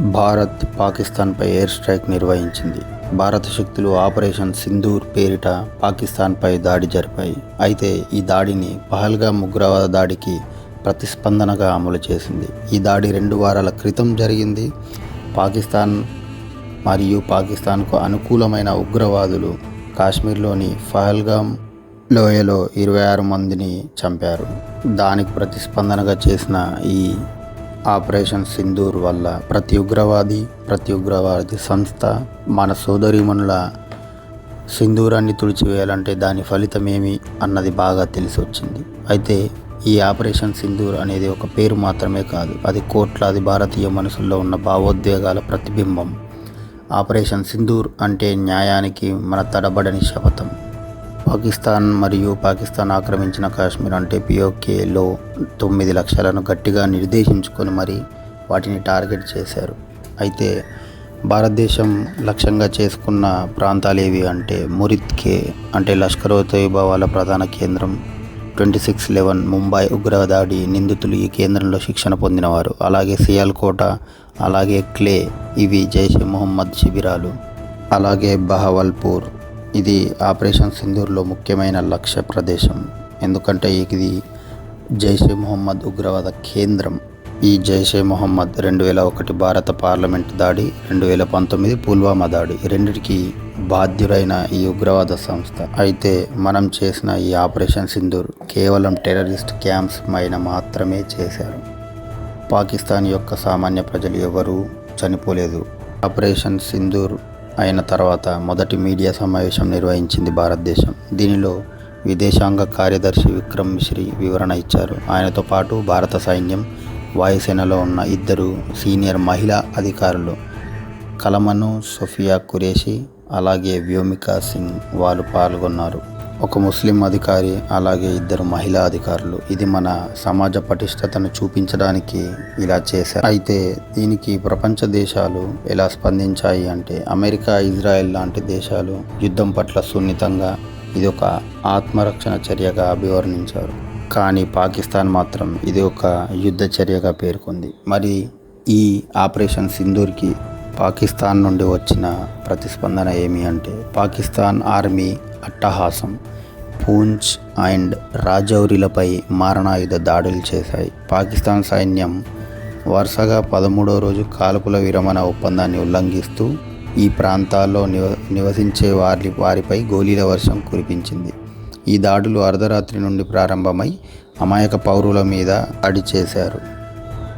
Bharat పాకిస్తాన్పై air strike నిర్వహించింది. భారత శక్తులు ఆపరేషన్ సింధూర్ పేరిట పాకిస్తాన్పై దాడి జరిపాయి. అయితే ఈ దాడిని పహల్గామ్ ఉగ్రవాద దాడికి ప్రతిస్పందనగా అమలు చేసింది. ఈ దాడి రెండు వారాల క్రితం జరిగింది. పాకిస్తాన్ మరియు పాకిస్తాన్కు అనుకూలమైన ఉగ్రవాదులు కాశ్మీర్లోని పహల్గామ్ లోయలో ఇరవై ఆరు మందిని చంపారు. దానికి ప్రతిస్పందనగా చేసిన ఈ ఆపరేషన్ సింధూర్ వల్ల ప్రతి ఉగ్రవాది ప్రతి ఉగ్రవాది సంస్థ మన సోదరీమణుల సింధూరాన్ని తుడిచివేయాలంటే దాని ఫలితమేమి అన్నది బాగా తెలిసి వచ్చింది అయితే ఈ ఆపరేషన్ సింధూర్ అనేది ఒక పేరు మాత్రమే కాదు అది కోట్లాది భారతీయ మనసుల్లో ఉన్న భావోద్వేగాల ప్రతిబింబం. ఆపరేషన్ సింధూర్ అంటే న్యాయానికి మన తడబడని శపథం. పాకిస్తాన్ మరియు పాకిస్తాన్ ఆక్రమించిన కాశ్మీర్ అంటే పిఓకేలో తొమ్మిది లక్షలను గట్టిగా నిర్దేశించుకొని మరి వాటిని టార్గెట్ చేశారు. అయితే భారతదేశం లక్ష్యంగా చేసుకున్న ప్రాంతాలు ఏవి అంటే మురిత్కే అంటే లష్కరో తోయిబా వాళ్ళ ప్రధాన కేంద్రం. ట్వంటీ సిక్స్ లెవెన్ ముంబై ఉగ్రదాడి నిందితులు ఈ కేంద్రంలో శిక్షణ పొందినవారు. అలాగే సియాల్కోట అలాగే క్లే ఇవి జైషే మొహమ్మద్ శిబిరాలు. అలాగే బహవల్పూర్ ఇది ఆపరేషన్ సింధూర్లో ముఖ్యమైన లక్ష్య ప్రదేశం. ఎందుకంటే ఇది జైషే మొహమ్మద్ ఉగ్రవాద కేంద్రం. ఈ జైషే మొహమ్మద్ రెండు వేల ఒకటి భారత పార్లమెంట్ దాడి రెండు వేల పంతొమ్మిది పుల్వామా దాడి. రెండిటికి బాధ్యుడైన ఈ ఉగ్రవాద సంస్థ. అయితే మనం చేసిన ఈ ఆపరేషన్ సింధూర్ కేవలం టెర్రరిస్ట్ క్యాంప్స్ పైన మాత్రమే చేశారు. పాకిస్తాన్ యొక్క సామాన్య ప్రజలు ఎవరూ చనిపోలేదు. ఆపరేషన్ సింధూర్ అయిన తర్వాత మొదటి మీడియా సమావేశం నిర్వహించింది భారతదేశం. దీనిలో విదేశాంగ కార్యదర్శి విక్రమ్ మిశ్రీ వివరణ ఇచ్చారు. ఆయనతో పాటు భారత సైన్యం వాయుసేనలో ఉన్న ఇద్దరు సీనియర్ మహిళా అధికారులు కలమను సోఫియా కురేషి అలాగే వ్యోమికా సింగ్ వాళ్ళు పాల్గొన్నారు. ఒక ముస్లిం అధికారి అలాగే ఇద్దరు మహిళా అధికారులు. ఇది మన సమాజ పటిష్టతను చూపించడానికి ఇలా చేశారు. అయితే దీనికి ప్రపంచ దేశాలు ఎలా స్పందించాయి అంటే అమెరికా ఇజ్రాయెల్ లాంటి దేశాలు యుద్ధం పట్ల సున్నితంగా ఇది ఒక ఆత్మరక్షణ చర్యగా అభివర్ణించారు. కానీ పాకిస్తాన్ మాత్రం ఇది ఒక యుద్ధ చర్యగా పేర్కొంది. మరి ఈ ఆపరేషన్ సింధూర్కి పాకిస్తాన్ నుండి వచ్చిన ప్రతిస్పందన ఏమి అంటే పాకిస్తాన్ ఆర్మీ అట్టహాసం పూంచ్ అండ్ రాజౌరిలపై మారణాయుధ దాడులు చేశాయి. పాకిస్తాన్ సైన్యం వరుసగా పదమూడో రోజు కాల్పుల విరమణ ఒప్పందాన్ని ఉల్లంఘిస్తూ ఈ ప్రాంతాల్లో నివ నివసించే వారి వారిపై గోళీల వర్షం కురిపించింది. ఈ దాడులు అర్ధరాత్రి నుండి ప్రారంభమై అమాయక పౌరుల మీద దాడి చేశారు.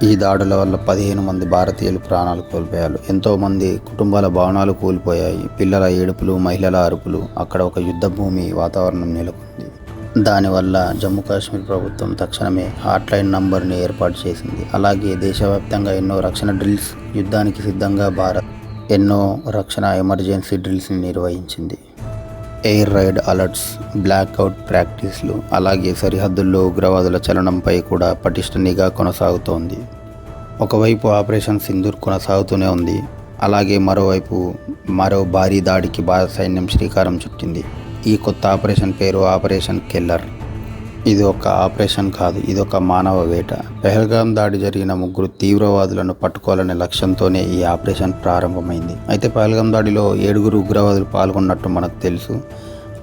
ఈ దాడుల వల్ల పదిహేను మంది భారతీయులు ప్రాణాలు కోల్పోయారు. ఎంతోమంది కుటుంబాల భవనాలు కూలిపోయాయి. పిల్లల ఏడుపులు మహిళల అరుపులు. అక్కడ ఒక యుద్ధ భూమి వాతావరణం నెలకొంది. దానివల్ల జమ్మూ కాశ్మీర్ ప్రభుత్వం తక్షణమే హాట్లైన్ నంబర్ని ఏర్పాటు చేసింది. అలాగే దేశవ్యాప్తంగా ఎన్నో రక్షణ డ్రిల్స్ యుద్ధానికి సిద్ధంగా భారత్ ఎన్నో రక్షణ ఎమర్జెన్సీ డ్రిల్స్ని నిర్వహించింది. ఎయిర్ రైడ్ అలర్ట్స్ బ్లాక్అవుట్ ప్రాక్టీస్లు అలాగే సరిహద్దుల్లో ఉగ్రవాదుల చలనంపై కూడా పటిష్ట నిఘా కొనసాగుతోంది. ఒకవైపు ఆపరేషన్ సింధూర్ కొనసాగుతూనే ఉంది అలాగే మరోవైపు మరో భారీ దాడికి భారత సైన్యం శ్రీకారం చుట్టింది. ఈ కొత్త ఆపరేషన్ పేరు ఆపరేషన్ కెల్లర్. ఇది ఒక ఆపరేషన్ కాదు ఇది ఒక మానవ వేట. పెహల్గాం దాడి జరిగిన ముగ్గురు తీవ్రవాదులను పట్టుకోవాలనే లక్ష్యంతోనే ఈ ఆపరేషన్ ప్రారంభమైంది. అయితే పెహల్గాం దాడిలో ఏడుగురు ఉగ్రవాదులు పాల్గొన్నట్టు మనకు తెలుసు.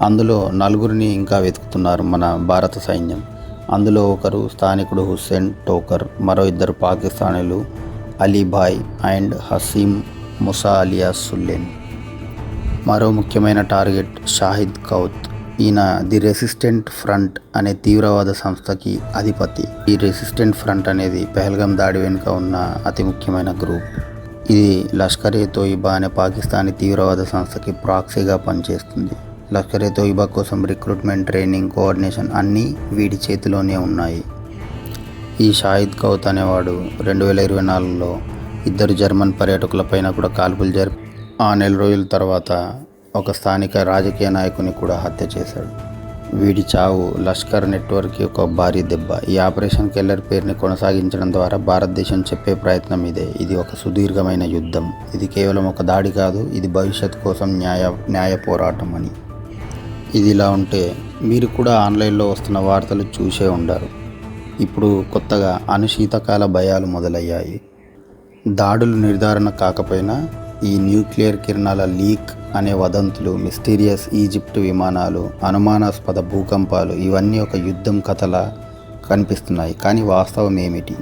అందులో నలుగురిని ఇంకా వెతుకుతున్నారు మన భారత సైన్యం. అందులో ఒకరు స్థానికుడు హుస్సేన్ టోకర్ మరో ఇద్దరు పాకిస్తానీలు అలీభాయ్ అండ్ హసీం ముసా అలియా సుల్లేన్. మరో ముఖ్యమైన టార్గెట్ షాహిద్ కౌత్. ఈయన ది రెసిస్టెంట్ ఫ్రంట్ అనే తీవ్రవాద సంస్థకి అధిపతి. ఈ రెసిస్టెంట్ ఫ్రంట్ అనేది పెహల్గం దాడి వెనుక ఉన్న అతి ముఖ్యమైన గ్రూప్. ఇది లష్కర్ ఏ తోయిబా అనే పాకిస్తానీ తీవ్రవాద సంస్థకి ప్రాక్సీగా పనిచేస్తుంది. లష్కర్ ఏ తోయిబా కోసం రిక్రూట్మెంట్ ట్రైనింగ్ కోఆర్డినేషన్ అన్నీ వీడి చేతిలోనే ఉన్నాయి. ఈ షాహిద్ కౌత్ అనేవాడు రెండు వేల ఇరవై నాలుగులో ఇద్దరు జర్మన్ పర్యాటకులపైన కూడా కాల్పులు జరిపి ఆ నెల రోజుల తర్వాత ఒక స్థానిక రాజకీయ నాయకుని కూడా హత్య చేశాడు. వీడి చావు లష్కర్ నెట్వర్క్ ఒక భారీ దెబ్బ. ఈ ఆపరేషన్ కెల్లర్ పేరుని కొనసాగించడం ద్వారా భారతదేశం చెప్పే ప్రయత్నం ఇదే. ఇది ఒక సుదీర్ఘమైన యుద్ధం. ఇది కేవలం ఒక దాడి కాదు ఇది భవిష్యత్ కోసం న్యాయ న్యాయ పోరాటం అని. ఇది ఇలా ఉంటే మీరు కూడా ఆన్లైన్లో వస్తున్న వార్తలు చూసే ఉండరు. ఇప్పుడు కొత్తగా అనుశీతకాల భయాలు మొదలయ్యాయి. దాడులు నిర్ధారణ కాకపోయినా ఈ న్యూక్లియర్ కిరణాల లీక్ అనే వదంతులు మిస్టీరియస్ ఈజిప్ట్ విమానాలు అనుమానాస్పద భూకంపాలు ఇవన్నీ ఒక యుద్ధం కథలా కనిపిస్తున్నాయి. కానీ వాస్తవం ఏమిటి?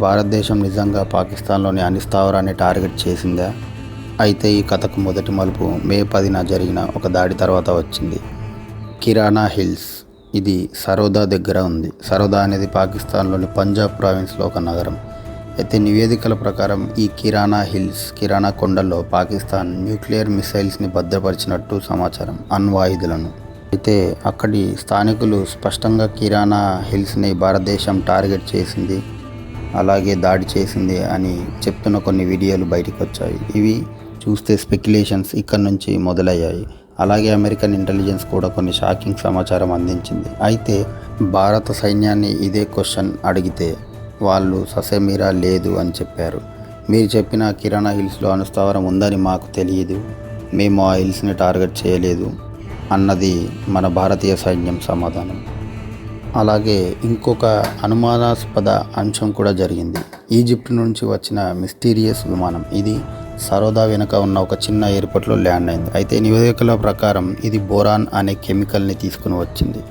భారతదేశం నిజంగా పాకిస్తాన్లోని అన్ని స్థావరాన్ని టార్గెట్ చేసిందా? అయితే ఈ కథకు మొదటి మలుపు మే పదిన జరిగిన ఒక దాడి తర్వాత వచ్చింది. కిరాణా హిల్స్. ఇది సరోదా దగ్గర ఉంది. సరోదా అనేది పాకిస్తాన్లోని పంజాబ్ ప్రావిన్స్లో ఒక నగరం. అయితే నివేదికల ప్రకారం ఈ కిరాణా హిల్స్ కిరాణా కొండల్లో పాకిస్తాన్ న్యూక్లియర్ మిసైల్స్ని భద్రపరిచినట్టు సమాచారం అణ్వాయుధులను. అయితే అక్కడి స్థానికులు స్పష్టంగా కిరాణా హిల్స్ని భారతదేశం టార్గెట్ చేసింది అలాగే దాడి చేసింది అని చెప్తున్న కొన్ని వీడియోలు బయటకు వచ్చాయి ఇవి చూస్తే స్పెక్యులేషన్స్ ఇక్కడ నుంచి మొదలయ్యాయి. అలాగే అమెరికన్ ఇంటెలిజెన్స్ కూడా కొన్ని షాకింగ్ సమాచారం అందించింది. అయితే భారత సైన్యాన్ని ఇదే క్వశ్చన్ అడిగితే వాళ్ళు ససేమీరా లేదు అని చెప్పారు. మీరు చెప్పిన కిరాణా హిల్స్లో అనుస్థావరం ఉందని మాకు తెలియదు. మేము ఆ హిల్స్ని టార్గెట్ చేయలేదు అన్నది మన భారతీయ సైన్యం సమాధానం. అలాగే ఇంకొక అనుమానాస్పద అంశం కూడా జరిగింది. ఈజిప్ట్ నుంచి వచ్చిన మిస్టీరియస్ విమానం. ఇది సరోదా వెనుక ఉన్న ఒక చిన్న ఎయిర్పోర్ట్లో ల్యాండ్ అయింది. అయితే నివేదికల ప్రకారం ఇది బోరాన్ అనే కెమికల్ని తీసుకుని వచ్చింది.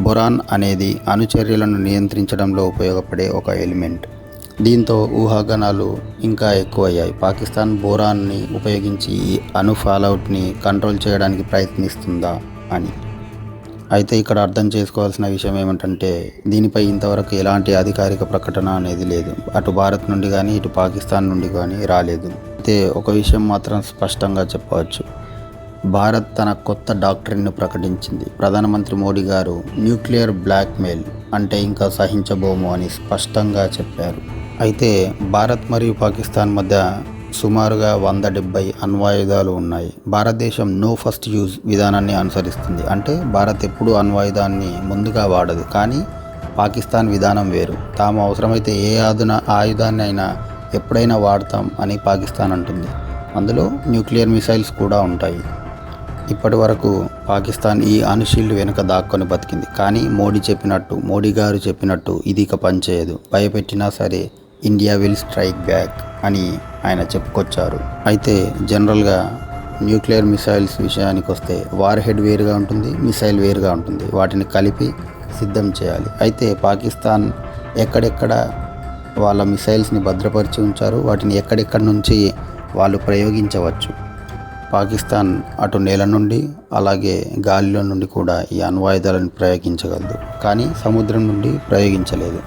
బొరాన్ అనేది అనుచర్యలను నియంత్రించడంలో ఉపయోగపడే ఒక ఎలిమెంట్. దీంతో ఊహాగానాలు ఇంకా ఎక్కువయ్యాయి. పాకిస్తాన్ బోరాన్ని ఉపయోగించి ఈ అణు ఫాలౌట్ని కంట్రోల్ చేయడానికి ప్రయత్నిస్తుందా అని. అయితే ఇక్కడ అర్థం చేసుకోవాల్సిన విషయం ఏమిటంటే దీనిపై ఇంతవరకు ఎలాంటి అధికారిక ప్రకటన అనేది లేదు. అటు భారత్ నుండి కానీ ఇటు పాకిస్తాన్ నుండి కానీ రాలేదు. అయితే ఒక విషయం మాత్రం స్పష్టంగా చెప్పవచ్చు. భారత్ తన కొత్త డాక్టరీని ప్రకటించింది. ప్రధానమంత్రి మోడీ గారు న్యూక్లియర్ బ్లాక్మెయిల్ అంటే ఇంకా సహించబోము అని స్పష్టంగా చెప్పారు. అయితే భారత్ మరియు పాకిస్తాన్ మధ్య సుమారుగా వంద డెబ్బై అణ్వాయుధాలు ఉన్నాయి. భారతదేశం నో ఫస్ట్ యూజ్ విధానాన్ని అనుసరిస్తుంది. అంటే భారత్ ఎప్పుడూ అణ్వాయుధాన్ని ముందుగా వాడదు. కానీ పాకిస్తాన్ విధానం వేరు. తాము అవసరమైతే ఏ ఆధున ఆయుధాన్ని అయినా ఎప్పుడైనా వాడతాం అని పాకిస్తాన్ అంటుంది. అందులో న్యూక్లియర్ మిసైల్స్ కూడా ఉంటాయి. ఇప్పటి వరకు పాకిస్తాన్ ఈ అణుషీల్డ్ వెనుక దాక్కొని బతికింది. కానీ మోడీ చెప్పినట్టు మోడీ గారు చెప్పినట్టు ఇది ఇక పనిచేయదు భయపెట్టినా సరే ఇండియా విల్ స్ట్రైక్ బ్యాక్ అని ఆయన చెప్పుకొచ్చారు. అయితే జనరల్గా న్యూక్లియర్ మిసైల్స్ విషయానికి వస్తే వార్ హెడ్ వేరుగా ఉంటుంది మిసైల్ వేరుగా ఉంటుంది. వాటిని కలిపి సిద్ధం చేయాలి. అయితే పాకిస్తాన్ ఎక్కడెక్కడ వాళ్ళ మిసైల్స్ని భద్రపరిచి ఉంచారు వాటిని ఎక్కడెక్కడి నుంచి వాళ్ళు ప్రయోగించవచ్చు? పాకిస్తాన్ అటు నేల నుండి అలాగే గాలిలో నుండి కూడా ఈ అణ్వాయుధాలను ప్రయోగించగలదు. కానీ సముద్రం నుండి ప్రయోగించలేదు.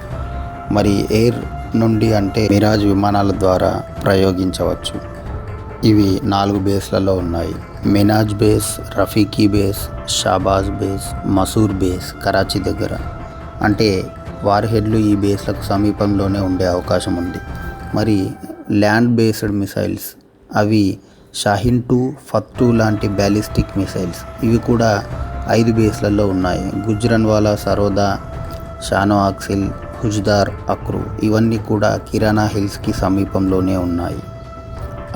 మరి ఎయిర్ నుండి అంటే మిరాజ్ విమానాల ద్వారా ప్రయోగించవచ్చు. ఇవి నాలుగు బేస్లలో ఉన్నాయి. Minhas base Rafiqui base Shahbaz base Masroor base Karachi దగ్గర. అంటే వార్ హెడ్లు ఈ బేస్లకు సమీపంలోనే ఉండే అవకాశం ఉంది. మరి ల్యాండ్ బేస్డ్ మిసైల్స్ అవి షాహిన్ టూ ఫత్తు లాంటి బ్యాలిస్టిక్ మిసైల్స్. ఇవి కూడా ఐదు బేస్లలో ఉన్నాయి. గుజ్రన్వాలా సరోదా షానో ఆక్సిల్ హుజ్దార్ అక్రు. ఇవన్నీ కూడా కిరాణా హిల్స్కి సమీపంలోనే ఉన్నాయి.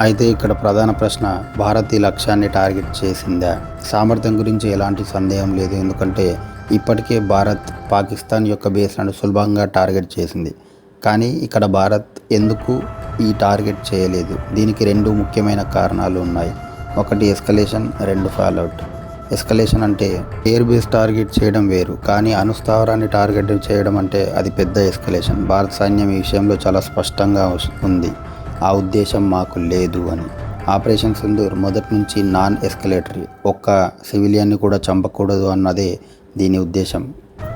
అయితే ఇక్కడ ప్రధాన ప్రశ్న భారత్ ఈ లక్ష్యాన్ని టార్గెట్ చేసిందా? సామర్థ్యం గురించి ఎలాంటి సందేహం లేదు. ఎందుకంటే ఇప్పటికే భారత్ పాకిస్తాన్ యొక్క బేస్లను సులభంగా టార్గెట్ చేసింది. కానీ ఇక్కడ భారత్ ఎందుకు ఈ టార్గెట్ చేయలేదు? దీనికి రెండు ముఖ్యమైన కారణాలు ఉన్నాయి. ఒకటి ఎస్కలేషన్ రెండు ఫాలోఅవుట్. ఎస్కలేషన్ అంటే ఎయిర్ బేస్ టార్గెట్ చేయడం వేరు కానీ అనుస్థావరాన్ని టార్గెట్ చేయడం అంటే అది పెద్ద ఎస్కలేషన్. భారత సైన్యం ఈ విషయంలో చాలా స్పష్టంగా ఉంది. ఆ ఉద్దేశం మాకు లేదు అని. ఆపరేషన్ సింధూర్ మొదటి నుంచి నాన్ ఎస్కలేటరీ ఒక్క సివిలియన్ని కూడా చంపకూడదు అన్నదే దీని ఉద్దేశం.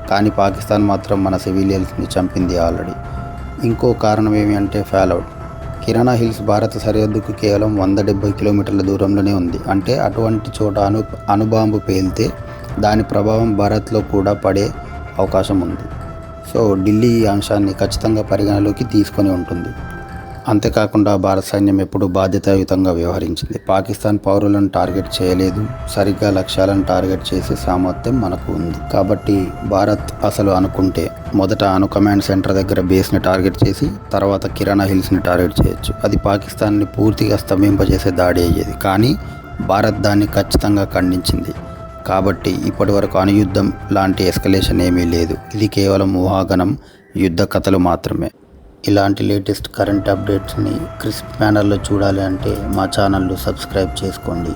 కానీ పాకిస్తాన్ మాత్రం మన సివిలియన్స్ని చంపింది ఆల్రెడీ. ఇంకో కారణం ఏమి అంటే ఫాలౌట్ కిరాణా హిల్స్ భారత సరిహద్దుకు కేవలం వంద డెబ్బై కిలోమీటర్ల దూరంలోనే ఉంది. అంటే అటువంటి చోట అను అణుబాంబు పేలితే దాని ప్రభావం భారత్లో కూడా పడే అవకాశం ఉంది. సో ఢిల్లీ ఈ అంశాన్ని ఖచ్చితంగా పరిగణలోకి తీసుకొని ఉంటుంది. అంతేకాకుండా భారత సైన్యం ఎప్పుడూ బాధ్యతాయుతంగా వ్యవహరించింది. పాకిస్తాన్ పౌరులను టార్గెట్ చేయలేదు. సరిగ్గా లక్ష్యాలను టార్గెట్ చేసే సామర్థ్యం మనకు ఉంది. కాబట్టి భారత్ అసలు అనుకుంటే మొదట అను కమాండ్ సెంటర్ దగ్గర బేస్ని టార్గెట్ చేసి తర్వాత కిరాణా హిల్స్ని టార్గెట్ చేయొచ్చు. అది పాకిస్తాన్ని పూర్తిగా స్తంభింపజేసే దాడి అయ్యేది. కానీ భారత్ దాన్ని ఖచ్చితంగా ఖండించింది. కాబట్టి ఇప్పటి వరకు అనుయుద్ధం లాంటి ఎస్కలేషన్ ఏమీ లేదు. ఇది కేవలం ఊహాగనం యుద్ధ కథలు మాత్రమే. ఇలాంటి లేటెస్ట్ కరెంట్ అప్డేట్స్ని క్రిస్ప్ మేనర్లో చూడాలి అంటే మా ఛానల్ను సబ్స్క్రైబ్ చేసుకోండి.